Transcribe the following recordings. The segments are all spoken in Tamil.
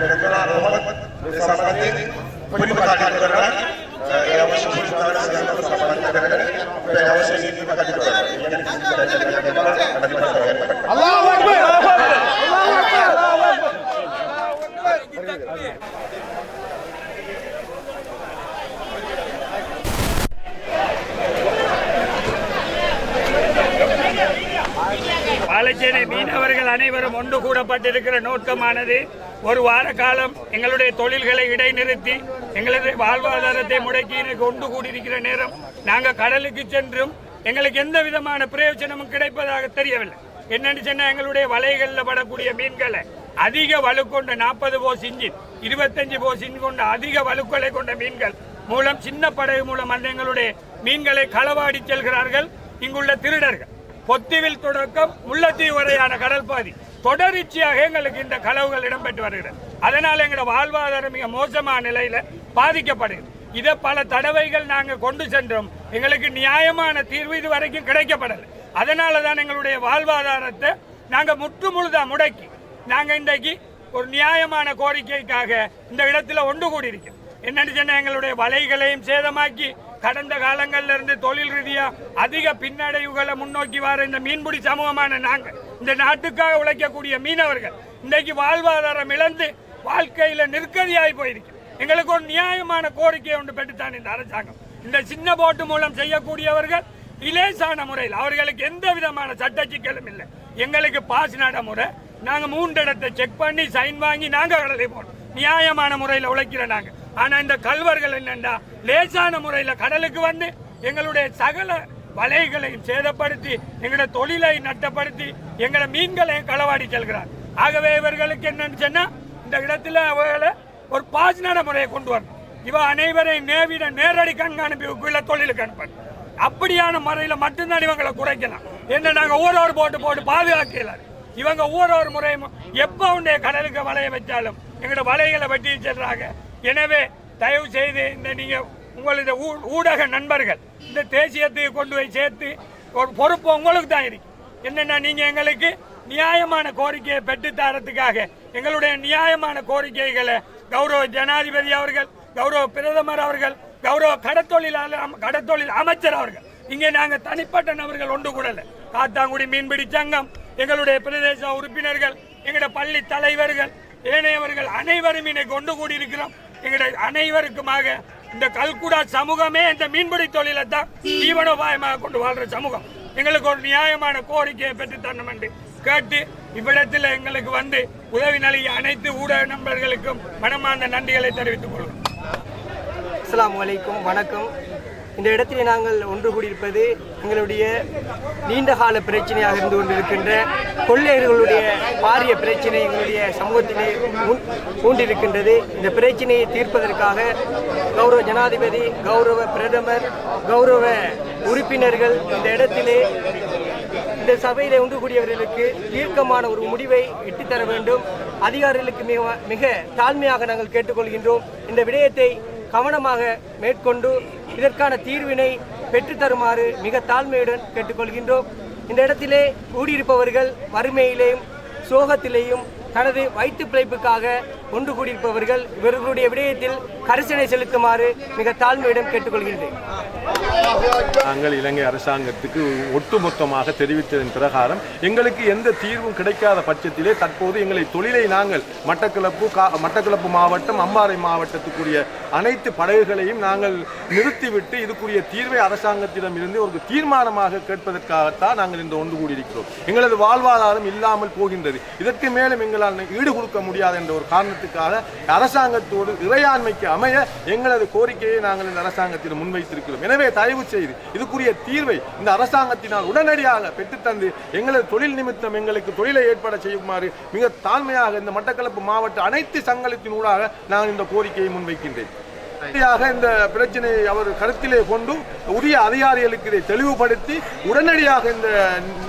Abdullah Muhammad bersama nanti pelibatan Abdullah yang masih berusaha sedang bersama Abdullah dan yang masih di dalam yang kita Allah kepala Allah dimasukkan Allah Akbar! Akbar! Akbar Akbar பாலச்சேனை மீனவர்கள் அனைவரும் ஒன்று கூடப்பட்டிருக்கிற நோக்கமானது ஒரு வார காலம் எங்களுடைய தொழில்களை இடைநிறுத்தி எங்களுடைய வாழ்வாதாரத்தை முடக்கி ஒன்று கூடியிருக்கிற நேரம் நாங்கள் கடலுக்கு சென்றும் எங்களுக்கு எந்த விதமான பிரயோஜனமும் கிடைப்பதாக தெரியவில்லை. என்னன்னு சொன்னால் எங்களுடைய வலைகளில் படக்கூடிய மீன்களை அதிக வலு கொண்ட நாற்பது போஸ் இன்ஜின் இருபத்தஞ்சு போஸ் இன்ஜின் கொண்ட அதிக வலுக்களை கொண்ட மீன்கள் மூலம் சின்ன படகு மூலம் அந்த எங்களுடைய மீன்களை களவாடி செல்கிறார்கள். இங்குள்ள திருடர்கள் பொத்திவில் தொடக்கம் முல்லத்தீவு வரையான கடல் பாதி. தொடர்ச்சியாக எங்களுக்கு இந்த களவுகள் இடம்பெற்று வருகிறது. அதனால் எங்களோட வாழ்வாதாரம் மிக மோசமான நிலையில பாதிக்கப்படுகிறது. இதை பல தடவைகள் நாங்கள் கொண்டு சென்றோம். எங்களுக்கு நியாயமான தீர்வு இது வரைக்கும் கிடைக்கப்படலை. அதனால தான் எங்களுடைய வாழ்வாதாரத்தை நாங்கள் முற்று முழுதா முடக்கி நாங்கள் இன்றைக்கு ஒரு நியாயமான கோரிக்கைக்காக இந்த இடத்துல ஒன்று கூடியிருக்கோம் என்னன்னு சொன்னால் எங்களுடைய வலைகளையும் சேதமாக்கி கடந்த காலங்களில் இருந்து தொழில் ரீதியாக அதிக பின்னடைவுகளை முன்னோக்கி வர இந்த மீன்பிடி சமூகமான நாங்கள் இந்த நாட்டுக்காக உழைக்கக்கூடிய மீனவர்கள் இன்றைக்கு வாழ்வாதாரம் இழந்து வாழ்க்கையில் நெருக்கடியாகி போயிருக்கு. எங்களுக்கு ஒரு நியாயமான கோரிக்கை ஒன்று பெற்றுத்தான் இந்த அரசாங்கம். இந்த சின்ன போட்டு மூலம் செய்யக்கூடியவர்கள் இலேசான முறையில் அவர்களுக்கு எந்த விதமான சட்ட சிக்கலும் இல்லை. எங்களுக்கு பாஸ் நடைமுறை நாங்கள் மூன்று இடத்தை செக் பண்ணி சைன் வாங்கி நாங்கள் கடலை போனோம் நியாயமான முறையில் உழைக்கிற நாங்கள் ஆனா இந்த கல்வர்கள் என்னண்டா? லேசான முறையில் கடலுக்கு வந்து எங்களுடைய சகல வலைகளையும் சேதப்படுத்தி எங்களோட தொழிலை நட்டப்படுத்தி எங்களோட மீன்களையும் களவாடி செல்கிறார். ஆகவே இவர்களுக்கு என்னன்னு சொன்னா இந்த இடத்துல அவர்களை ஒரு பாஸ் முறையை கொண்டு வரணும். இவ அனைவரையும் நேவிட நேரடி கண்காணிப்புக்குள்ள தொழிலுக்கு அனுப்பணும். அப்படியான முறையில் மட்டும்தான் இவங்களை குறைக்கலாம். என்ன நாங்கள் ஊரோடு போட்டு போட்டு பாதுகாக்கல. இவங்க ஊரோடு முறையும் எப்போ உடைய கடலுக்கு வலைய வச்சாலும் எங்களோட வலைகளை வெட்டி செல்றாங்க எனவே தயவு செய்து இந்த நீங்கள் உங்களது ஊ- ஊடக நண்பர்கள் இந்த தேசியத்தை கொண்டு போய் சேர்த்து ஒரு பொறுப்பு உங்களுக்கு தான் இருக்கு. என்னென்னா நீங்கள் எங்களுக்கு நியாயமான கோரிக்கையை பெற்று தரத்துக்காக எங்களுடைய நியாயமான கோரிக்கைகளை கௌரவ ஜனாதிபதி அவர்கள் கௌரவ பிரதமர் அவர்கள் கௌரவ கடத்தொழிலாளர் கடத்தொழில் அமைச்சர் அவர்கள் இங்கே நாங்கள் தனிப்பட்ட நபர்கள் ஒன்று கூடல காத்தாங்குடி மீன்பிடி சங்கம் எங்களுடைய பிரதேச உறுப்பினர்கள் எங்களுடைய பள்ளி தலைவர்கள் ஏனையவர்கள் அனைவரும் இன்னைக்கு ஒன்று கூடி இருக்கிறோம் எங்களுடைய அனைவருக்குமாக இந்த கல்குடா சமூகமே இந்த மீன்பிடி தொழிலை தான் ஜீவனோபாயமாக கொண்டு வாழ்ற சமூகம். எங்களுக்கு ஒரு நியாயமான கோரிக்கையை பெற்று தரணும் என்று கேட்டு இவ்விடத்தில் எங்களுக்கு வந்து உதவி நல்கிய அனைத்து ஊடக நண்பர்களுக்கும் மனமார்ந்த நன்றிகளை தெரிவித்துக் கொள்கிறோம். அஸ்லாம் வலைக்கும் வணக்கம். இந்த இடத்திலே நாங்கள் ஒன்று கூடியிருப்பது எங்களுடைய நீண்டகால பிரச்சனையாக இருந்து கொண்டிருக்கின்ற கொள்ளையர்களுடைய பாரிய பிரச்சனை எங்களுடைய சமூகத்திலே முன் இந்த பிரச்சனையை தீர்ப்பதற்காக கௌரவ ஜனாதிபதி கௌரவ பிரதமர் கௌரவ உறுப்பினர்கள் இந்த இடத்திலே இந்த சபையில் ஒன்று கூடியவர்களுக்கு தீர்க்கமான ஒரு முடிவை எட்டித்தர வேண்டும். அதிகாரிகளுக்கு மிக மிக தாழ்மையாக நாங்கள் கேட்டுக்கொள்கின்றோம். இந்த விடயத்தை கவனமாக மேற்கொண்டு இதற்கான தீர்வினை பெற்றுத்தருமாறு மிக தாழ்மையுடன் கேட்டுக்கொள்கின்றோம். இந்த இடத்திலே கூடியிருப்பவர்கள் வறுமையிலேயும் சோகத்திலேயும் தனது வயிற்று பிழைப்புக்காக ஒன்று கூடியிருப்பவர்கள் இவர்களுடைய விடயத்தில் கரிசனை செலுத்துமாறு மிக தாழ்மையிடம் கேட்டுக்கொள்கின்றேன். நாங்கள் இலங்கை அரசாங்கத்துக்கு ஒட்டுமொத்தமாக தெரிவித்ததன் பிரகாரம் எங்களுக்கு எந்த தீர்வும் கிடைக்காத பட்சத்திலே தற்போது எங்களை தொழிலை நாங்கள் மட்டக்களப்பு மட்டக்களப்பு மாவட்டம் அம்பாறை மாவட்டத்துக்குரிய அனைத்து படகுகளையும் நாங்கள் நிறுத்திவிட்டு இதுக்குரிய தீர்வை அரசாங்கத்திடம் இருந்து ஒரு தீர்மானமாக கேட்பதற்காகத்தான் நாங்கள் இந்த ஒன்று கூடியிருக்கிறோம். எங்களது வாழ்வாதாரம் இல்லாமல் போகின்றது. இதற்கு மேலும் எங்கள் எங்களால் ஈடு கொடுக்க முடியாது என்ற ஒரு காரணத்துக்காக அரசாங்கத்தோடு இறையாண்மைக்கு அமைய எங்களது கோரிக்கையை நாங்கள் இந்த அரசாங்கத்தில் முன்வைத்திருக்கிறோம். எனவே தயவு செய்து இதுக்குரிய தீர்வை இந்த அரசாங்கத்தினால் உடனடியாக பெற்றுத்தந்து எங்களது தொழில் நிமித்தம் எங்களுக்கு தொழிலை ஏற்பட செய்யுமாறு மிக தாழ்மையாக இந்த மட்டக்களப்பு மாவட்ட அனைத்து சங்கத்தின் ஊடாக நான் இந்த கோரிக்கையை முன்வைக்கின்றேன். உடனடியாக இந்த பிரச்சனையை அவர் கருத்திலே கொண்டு உரிய அதிகாரிகளுக்கு இதை தெளிவுபடுத்தி உடனடியாக இந்த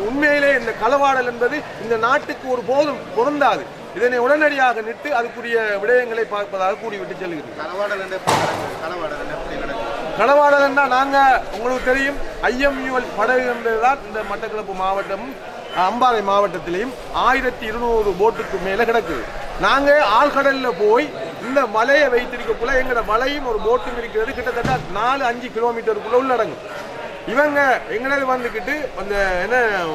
உண்மையிலே இந்த களவாடல் என்பது இந்த நாட்டுக்கு ஒரு போதும் பொருந்தாது. இதனை உடனடியாக நிட்டு அதுக்குரிய விடயங்களை பார்ப்பதாக கூறிவிட்டு செல்கிறேன் களவாடல் என்றால் நாங்கள் உங்களுக்கு தெரியும் ஐஎம்யூஎல் படகு என்பதுதான் இந்த மட்டக்களப்பு மாவட்டமும் அம்பாறை மாவட்டத்திலையும் ஆயிரத்தி இருநூறு போட்டுக்கு மேலே கிடக்குது. நாங்கள் ஆழ்கடலில் போய் இந்த மலையை வைத்திருக்கக்குள்ள எங்களோட மலையும் ஒரு போட்டும் இருக்கிறது. கிட்டத்தட்ட நாலு அஞ்சு கிலோமீட்டருக்குள்ள உள்ளடங்கும். இவங்க எங்களது வந்துக்கிட்டு அந்த என்ன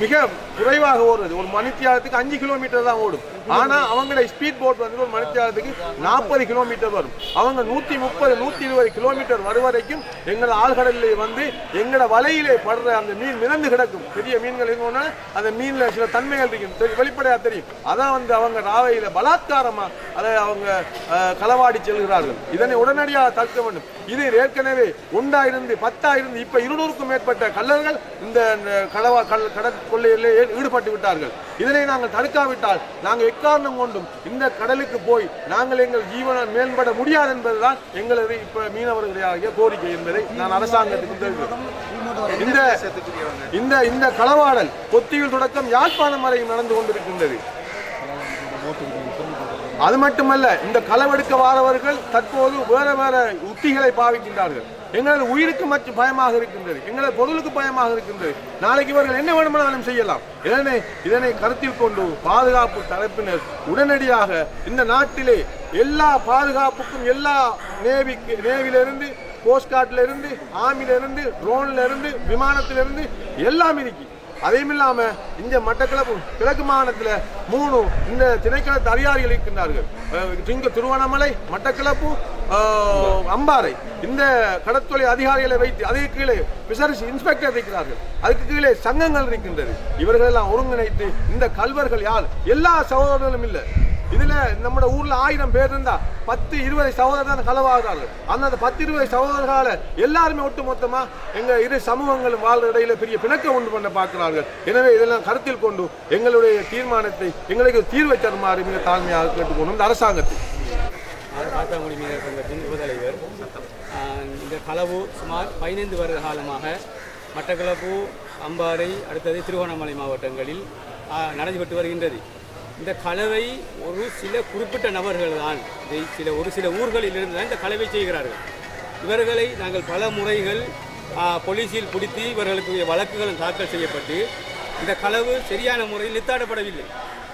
மிக குறைவாக ஓடுறது. ஒரு மணித்தியாலத்துக்கு அஞ்சு கிலோமீட்டர் தான் ஓடும். ஆனா அவங்களோட ஸ்பீட் போட் வந்து ஒரு மணித்தியாலத்துக்கு நாற்பது கிலோமீட்டர் வரும். அவங்க நூத்தி முப்பது நூத்தி இருபது கிலோமீட்டர் வரும் வரைக்கும் எங்கள் ஆழ்கடலில் வந்து எங்களோட வலையிலே படுற அந்த மீன் மிதந்து கிடக்கும். பெரிய மீன்கள் இருக்கணும்னா அந்த மீன்ல சில தன்மைகள் இருக்கும் தெரி- வெளிப்படையா தெரியும். அதான் வந்து அவங்க ராவையில பலாத்காரமா அதை அவங்க களவாடி செல்கிறார்கள். இதனை உடனடியாக தடுக்க வேண்டும். இது ஏற்கனவே ஒன்றாயிருந்து பத்தாயிருந்து இப்ப இருநூறுக்கும் மேற்பட்ட கள்ளர்கள் இந்த கடவா களவா கல் கடற்கொள்ளையிலே ஈடுபட்டு விட்டார்கள். இதனை நாங்கள் தடுக்காவிட்டால் நாங்கள் எக்காரணம் கொண்டும் இந்த கடலுக்கு போய் நாங்கள் எங்கள் ஜீவனம் மேம்பட முடியாது என்பதுதான் எங்களது இப்ப மீனவர்களுடைய கோரிக்கை என்பதை நான் அரசாங்கத்துக்கு இந்த இந்த இந்த களவாடல் கொத்தியில் தொடக்கம் யாழ்ப்பாணம் வரையும் நடந்து கொண்டிருக்கின்றது. அது மட்டுமல்ல இந்த களவெடுக்க வாரவர்கள் தற்போது வேற வேற உத்திகளை பாவிக்கின்றார்கள். எங்களது உயிருக்கு மற்றும் பயமாக இருக்கின்றது எங்களது பொருளுக்கு பயமாக இருக்கின்றது. நாளைக்கு இவர்கள் என்ன வேண்டுமானாலும் செய்யலாம். இதனை இதனை கருத்தில் கொண்டு பாதுகாப்பு தரப்பினர் உடனடியாக இந்த நாட்டிலே எல்லா பாதுகாப்புக்கும் எல்லா நேவிக்கு நேவிலிருந்து கோஸ்ட் கார்ட்ல ட்ரோன்லேருந்து விமானத்திலிருந்து எல்லாம் இருக்குது அதையும் இல்லாம இந்த மட்டக்களப்பு கிழக்கு மாகாணத்துல மூணு இந்த திணைக்களத்து அதிகாரிகள் இருக்கின்றார்கள். இங்கு திருவண்ணாமலை மட்டக்களப்பு அம்பாறை. இந்த கடற்தொலை அதிகாரிகளை வைத்து அதுக்கு கீழே விசாரிச்சு இன்ஸ்பெக்டர் இருக்கிறார்கள். அதுக்கு கீழே சங்கங்கள் இருக்கின்றது. இவர்கள் எல்லாம் ஒருங்கிணைத்து இந்த கல்வர்கள் யார்? எல்லா சகோதரர்களும் இல்லை. இதுல நம்ம ஊர்ல ஆயிரம் பேர் இருந்தா பத்து இருபது சகோதரர் தான் களவாகிறார்கள் அந்த அந்த பத்து இருபது சகோதரர்களால எல்லாருமே ஒட்டு மொத்தமா எங்க இரு சமூகங்களும் வாழ்ற இடையில பெரிய பிணக்கம் உண்டு பண்ண பார்க்கிறார்கள். எனவே இதெல்லாம் கருத்தில் கொண்டு எங்களுடைய தீர்மானத்தை எங்களுக்கு தீர்வை தருமாறு மிக தாழ்மையாக கேட்டுக்கொண்டு இந்த அரசாங்கத்தை. காத்தாங்குடி மீனவர் சங்கத்தின் உபதலைவர் இந்த களவு சுமார் பதினைந்து வருட காலமாக மட்டக்களப்பு அம்பாறை அடுத்தது திருவண்ணாமலை மாவட்டங்களில் ஆஹ் நடைபெற்று வருகின்றது. இந்த கலவை ஒரு சில குறிப்பிட்ட நபர்கள் தான் இதை சில ஒரு சில ஊர்களில் இருந்து தான் இந்த கலவை செய்கிறார்கள். இவர்களை நாங்கள் பல முறைகள் போலீஸில் பிடித்து இவர்களுக்கு வழக்குகளும் தாக்கல் செய்யப்பட்டு இந்த களவு சரியான முறையில் நித்தாடப்படவில்லை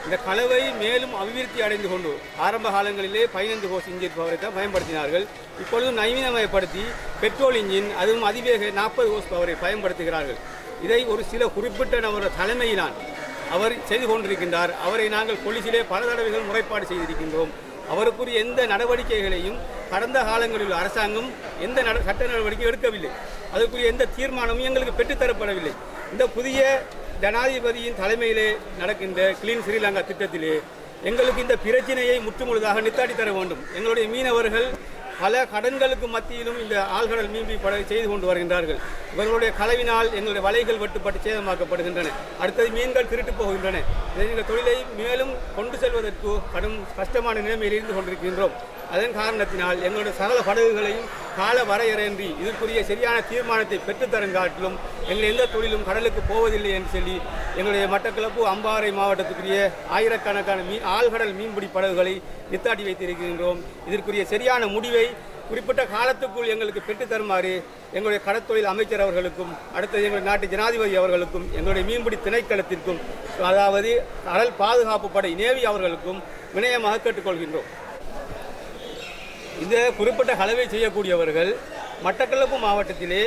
இந்த கலவை மேலும் அபிவிருத்தி அடைந்து கொண்டு ஆரம்ப காலங்களிலே பதினைந்து கோஸ் இன்ஜின் பவரை தான் பயன்படுத்தினார்கள். இப்பொழுது நவீனமயப்படுத்தி பெட்ரோல் இன்ஜின் அதுவும் அதிவேக நாற்பது கோஸ் பவரை பயன்படுத்துகிறார்கள். இதை ஒரு சில குறிப்பிட்ட நபர் தலைமையிலான் அவர் செய்து கொண்டிருக்கின்றார். அவரை நாங்கள் போலீசிலே பல தடவைகள் முறைப்பாடு செய்திருக்கின்றோம். அவருக்குரிய எந்த நடவடிக்கைகளையும் கடந்த காலங்களில் அரசாங்கம் எந்த நட சட்ட நடவடிக்கை எடுக்கவில்லை. அதற்குரிய எந்த தீர்மானமும் எங்களுக்கு பெற்றுத்தரப்படவில்லை. இந்த புதிய ஜனாதிபதியின் தலைமையிலே நடக்கின்ற கிளீன் ஸ்ரீலங்கா திட்டத்திலே எங்களுக்கு இந்த பிரச்சனையை முற்றுமுழுதாக நித்தாட்டி தர வேண்டும். எங்களுடைய மீனவர்கள் பல கடன்களுக்கு மத்தியிலும் இந்த ஆழ்கடல் மீன்பிடி படகு செய்து கொண்டு வருகின்றார்கள். இவர்களுடைய களவினால் எங்களுடைய வலைகள் வெட்டுப்பட்டு சேதமாக்கப்படுகின்றன. அடுத்தது மீன்கள் திருட்டு போகின்றன. இதை எங்கள் தொழிலை மேலும் கொண்டு செல்வதற்கு கடும் கஷ்டமான நிலைமையில் இருந்து கொண்டிருக்கின்றோம். அதன் காரணத்தினால் எங்களுடைய சகல படகுகளையும் கால வரையறையின்றி இதற்குரிய சரியான தீர்மானத்தை பெற்றுத்தரங்காட்டிலும் எங்கள் எந்த தொழிலும் கடலுக்கு போவதில்லை என்று சொல்லி எங்களுடைய மட்டக்களப்பு அம்பாறை மாவட்டத்துக்குரிய ஆயிரக்கணக்கான மீன் ஆழ்கடல் மீன்பிடி படகுகளை நித்தாட்டி வைத்திருக்கின்றோம். இதற்குரிய சரியான முடிவை குறிப்பிட்ட காலத்துக்குள் எங்களுக்கு பெற்று தருமாறு எங்களுடைய கடற்தொழில் அமைச்சர் அவர்களுக்கும் அடுத்தது எங்களுடைய நாட்டு ஜனாதிபதி அவர்களுக்கும் எங்களுடைய மீன்பிடி திணைக்களத்திற்கும் அதாவது கடல் பாதுகாப்பு படை நேவி அவர்களுக்கும் வினயமாக கேட்டுக்கொள்கின்றோம். இந்த குறிப்பிட்ட கலவை செய்யக்கூடியவர்கள் மட்டக்களப்பு மாவட்டத்திலே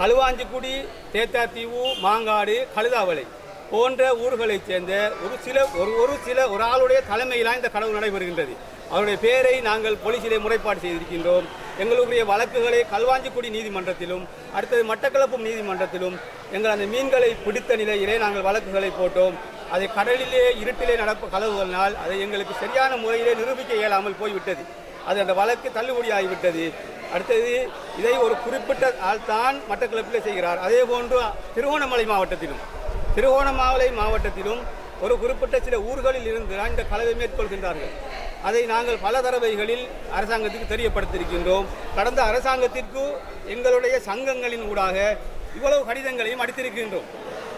களுவாஞ்சிக்குடி தேத்தாத்தீவு மாங்காடு கழுதாவளை போன்ற ஊர்களைச் சேர்ந்த ஒரு சில ஒரு ஒரு சில ஒரு ஆளுடைய தலைமையிலாம் இந்த களவு நடைபெறுகின்றது. அவருடைய பெயரை நாங்கள் போலீசிலே முறைப்பாடு செய்திருக்கின்றோம். எங்களுடைய வழக்குகளை கல்வாஞ்சிக்குடி நீதிமன்றத்திலும் அடுத்தது மட்டக்களப்பு நீதிமன்றத்திலும் எங்கள் அந்த மீன்களை பிடித்த நிலையிலே நாங்கள் வழக்குகளை போட்டோம். அதை கடலிலே இருட்டிலே நடப்பு கலவுகளினால் அதை எங்களுக்கு சரியான முறையிலே நிரூபிக்க இயலாமல் போய்விட்டது. அது அந்த வழக்கு தள்ளுபடி ஆகிவிட்டது அடுத்தது இதை ஒரு குறிப்பிட்ட ஆள் தான் மட்டக்களப்பில் செய்கிறார். அதே போன்று திருவோணமலை மாவட்டத்திலும் திருகோணமலை மாவட்டத்திலும் ஒரு குறிப்பிட்ட சில ஊர்களில் இருந்து தான் இந்த கலவை மேற்கொள்கின்றார்கள். அதை நாங்கள் பல தடவைகளில் அரசாங்கத்துக்கு தெரியப்படுத்தியிருக்கின்றோம். கடந்த அரசாங்கத்திற்கு எங்களுடைய சங்கங்களின் ஊடாக இவ்வளவு கடிதங்களையும் அடித்திருக்கின்றோம்.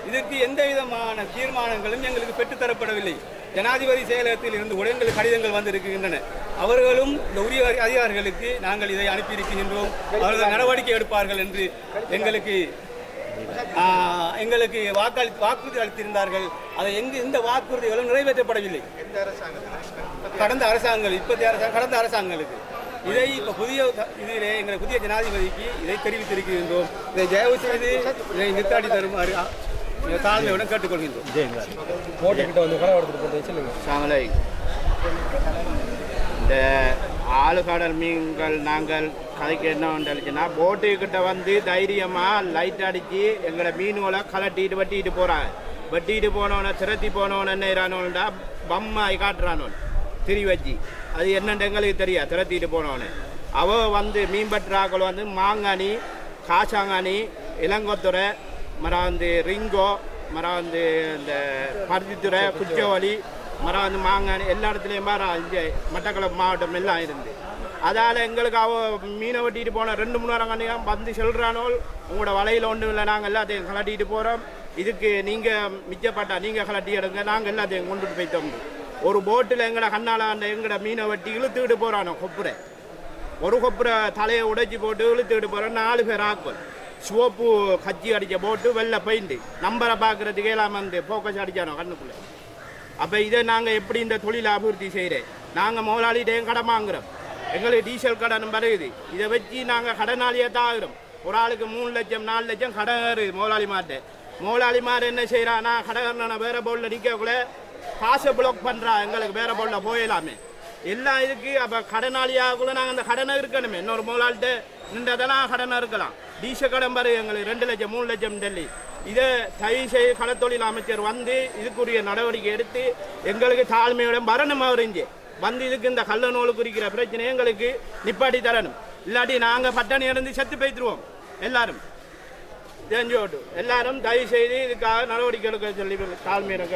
இதற்கு எந்த விதமான தீர்மானங்களும் எங்களுக்கு பெற்றுத்தரப்படவில்லை. ஜனாதிபதி செயலகத்தில் இருந்து கூட எங்களுக்கு கடிதங்கள் வந்திருக்கின்றன. அவர்களும் இந்த உரிய அதிகாரிகளுக்கு நாங்கள் இதை அனுப்பியிருக்கின்றோம். அவர்கள் நடவடிக்கை எடுப்பார்கள் என்று எங்களுக்கு எங்களுக்கு வாக்களி வாக்குறுதி அளித்திருந்தார்கள். அதை எங்கு எந்த வாக்குறுதிகளும் நிறைவேற்றப்படவில்லை. கடந்த அரசாங்கங்கள் இப்போதைய அரசாங்கம் கடந்த அரசாங்கங்களுக்கு. இதை இப்போ புதிய த- இதிலே எங்கள் புதிய ஜனாதிபதிக்கு இதை தெரிவித்திருக்கின்றோம். இதை தயவு செய்து இதை நிறுத்தாடி தருமாறு தாழ்மையுடன் கேட்டுக்கொள்கின்றோம். சாமலை இந்த ஆளுகடல் மீன்கள் நாங்கள் கதைக்கு என்ன வந்துச்சுன்னா போட்டுக்கிட்ட வந்து தைரியமாக லைட் அடித்து எங்களை மீன்களை கலட்டிட்டு வெட்டிட்டு போகிறாங்க வெட்டிட்டு போனவனை திரட்டி போனவன என்ன இறானோண்டா பம்மாய் காட்டுறானோன் திரி வச்சு. அது என்னென்று எங்களுக்கு தெரியாது. திரத்திட்டு போனவனு. அவள் வந்து மீன்பற்றாக்கள் வந்து மாங்கானி காசாங்கானி இளங்கோத்துறை மரம் வந்து ரிங்கோ மரம் வந்து இந்த பருத்தித்துறை குச்சவழி மரம் வந்து மாங்கானி எல்லா இடத்துலையும் பாரு இங்கே மட்டக்களப்பு மாவட்டம் எல்லாம் இருந்து. அதால் எங்களுக்கு அவ மீனை வெட்டிட்டு போன ரெண்டு மூணு நேரம் கண்டிப்பாக வந்து சொல்கிறானோல் உங்களோட வலையில் ஒன்றும் இல்லை நாங்கள் எல்லாத்தையும் கலட்டிட்டு போகிறோம் இதுக்கு நீங்கள் மிச்சப்பட்டா நீங்கள் கலட்டி எடுங்க நாங்கள் எல்லாத்தையும் கொண்டுட்டு போய்த்தோம் ஒரு போட்டில் எங்கட கண்ணால் அந்த எங்கட மீனை வெட்டி இழுத்துக்கிட்டு போகிறானோ கொப்புரை ஒரு கொப்புரை தலையை உடைச்சி போட்டு இழுத்துக்கிட்டு போகிறோம் நாலு பேர் ஆக்குவல் சிவப்பு கச்சி அடிக்க போட்டு வெள்ளை பெயிண்ட். நம்பரை பார்க்குறதுக்கே இல்லாமல் வந்து ஃபோக்கஸ் அடிச்சானோ கண்ணுக்குள்ளே. அப்போ இதை நாங்கள் எப்படி இந்த தொழிலை அபிவிருத்தி செய்கிறேன் நாங்கள் முதலாளிகிட்டையும் கடன் வாங்குகிறோம் எங்களுக்கு டீசல் கடன் வருகுது இதை வச்சு நாங்கள் கடனாளியே தான் ஆகிறோம் ஒரு ஆளுக்கு மூணு லட்சம் நாலு லட்சம் கடன் வருது முதலாளி மாட்டு முதலாளி மாறு என்ன செய்கிறானா கடனை வேறு போர்டில் நிற்கக்குள்ள காசை பிளாக் பண்ணுறா எங்களுக்கு வேறு போர்டில் போயிடலாமே எல்லாம் இதுக்கு அப்போ கடனாளியாகக்குள்ள நாங்கள் அந்த கடனை இருக்கணுமே. இன்னொரு முதலாளிட்ட நின்றதெல்லாம் கடனை இருக்கலாம். டீசல் கடன் பாரு எங்களுக்கு. ரெண்டு லட்சம் மூணு லட்சம் டெல்லி. இதை தயவு செய்து கடத்தொழில் அமைச்சர் வந்து இதுக்குரிய நடவடிக்கை எடுத்து எங்களுக்கு தாழ்மையுடன் வரணும் அவர் வந்து இதுக்கு இந்த கள்ள நூல் குறிக்கிற பிரச்சனை எங்களுக்கு நிப்பாட்டி தரணும். இல்லாட்டி நாங்கள் பட்டணி இருந்து செத்து போய்த்துருவோம் எல்லாரும். தெரிஞ்சோட்டு எல்லாரும் தயவு செய்து இதுக்காக நடவடிக்கை எடுக்க சொல்லி தாழ்மையுடன்